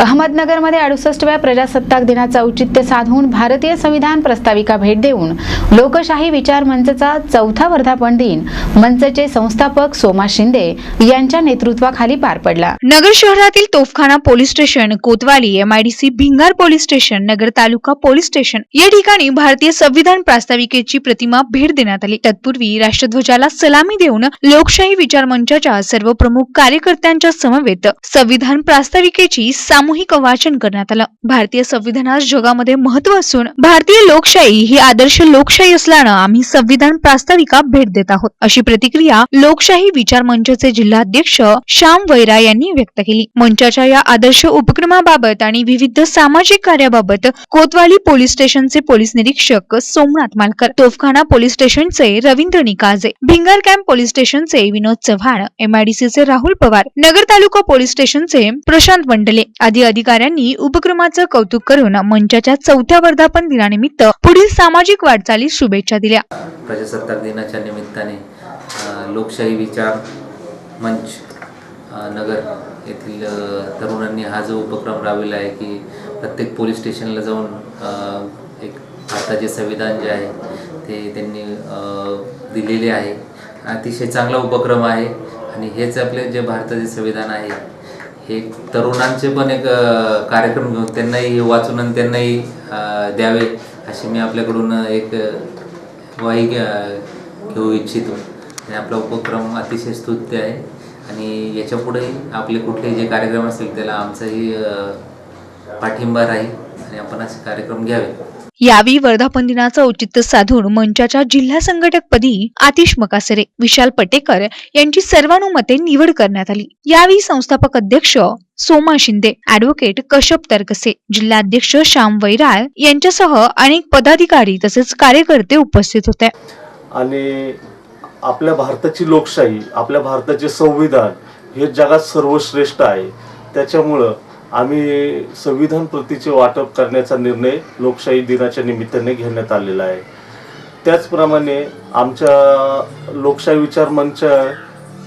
अहमदनगरमध्ये अडुसष्टव्या प्रजासत्ताक दिनाचं औचित्य साधून भारतीय संविधान प्रस्ताविका भेट देऊन लोकशाही विचार मंचचा चौथा वर्धापन दिन मंचचे संस्थापक सोमा शिंदे यांच्या नेतृत्वाखाली पार पडला. नगर शहरातील Topkhana police station Kotwali MIDC Bhingar police station Nagar taluka police station या ठिकाणी भारतीय संविधान प्रास्ताविकेची प्रतिमा भेट देण्यात आली. तत्पूर्वी राष्ट्रध्वजाला सलामी देऊन लोकशाही विचार मंचाच्या सर्व प्रमुख कार्यकर्त्यांच्या समवेत संविधान प्रास्ताविकेची सामूहिक सामूहिक वाचन करण्यात आलं. भारतीय संविधानास जगामध्ये महत्त्व असून भारतीय लोकशाही ही आदर्श लोकशाही असल्यानं आम्ही संविधान प्रास्ताविका भेट देत आहोत. अशी प्रतिक्रिया लोकशाही विचार मंचचे जिल्हाध्यक्ष श्याम वैरा यांनी व्यक्त केली. मंचाच्या या आदर्श उपक्रमाबाबत आणि विविध सामाजिक कार्याबाबत कोतवाली पोलीस स्टेशनचे पोलीस निरीक्षक सोमनाथ मालकर तोफखाना पोलीस स्टेशनचे रवींद्र निकाजे भिंगर कॅम्प पोलीस स्टेशनचे विनोद चव्हाण एमआयडीसीचे राहुल पवार नगर तालुका पोलीस स्टेशनचे प्रशांत मंडले आदी अधिकाऱ्यांनी उपक्रमाचं कौतुक करून मंचाच्या चौथ्या वर्धापन दिनानिमित्त पुढील सामाजिक वाटचालीस शुभेच्छा दिल्या. प्रजासत्ताक दिनाच्या निमित्ताने लोकशाही विचार मंच नगर येथील तरुणांनी हा जो उपक्रम राबविला आहे की प्रत्येक पोलीस स्टेशनला जाऊन एक भारताचे संविधान जे आहे ते त्यांनी दिलेले आहे. अतिशय चांगला उपक्रम आहे आणि हेच आपले जे भारताचे संविधान आहे एक तरुणांचे पण एक कार्यक्रम घेऊन त्यांनाही वाचून आणि त्यांनाही द्यावे अशी मी आपल्याकडून एक अ, वाही घ्या- घेऊ इच्छितो. आणि आपला उपक्रम अतिशय स्तुत्य आहे. आणि याच्यापुढेही आपले कुठलेही जे कार्यक्रम असतील त्याला आमचाही पाठिंबा राहील आणि आपण असे कार्यक्रम घ्यावे. यावेळी वर्धापन दिनाचं औचित्य साधून मंचाच्या जिल्हा संघटकपदी आतिश मकासरे विशाल पटेकर यांची सर्वानुमते निवड करण्यात आली. यावेळी संस्थापक अध्यक्ष सोमा शिंदे ऍडव्होकेट कश्यप तरकसे जिल्हाध्यक्ष श्याम वैराळ यांच्यासह अनेक पदाधिकारी तसेच कार्यकर्ते उपस्थित होते. आणि आपल्या भारताची लोकशाही आपल्या भारताचे संविधान हे जगात सर्वश्रेष्ठ आहे. त्याच्यामुळं आम्ही संविधान प्रतीचे वाटप करण्याचा निर्णय लोकशाही दिनाच्या निमित्ताने घेण्यात आलेला आहे. त्याचप्रमाणे आमच्या लोकशाही विचार मंच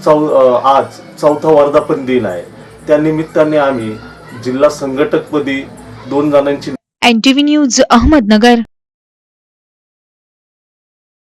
चौ आज चौथा वर्धापन दिन आहे. त्या निमित्ताने आम्ही जिल्हा संघटकपदी दोन जणांची एनटीव्ही न्यूज अहमदनगर.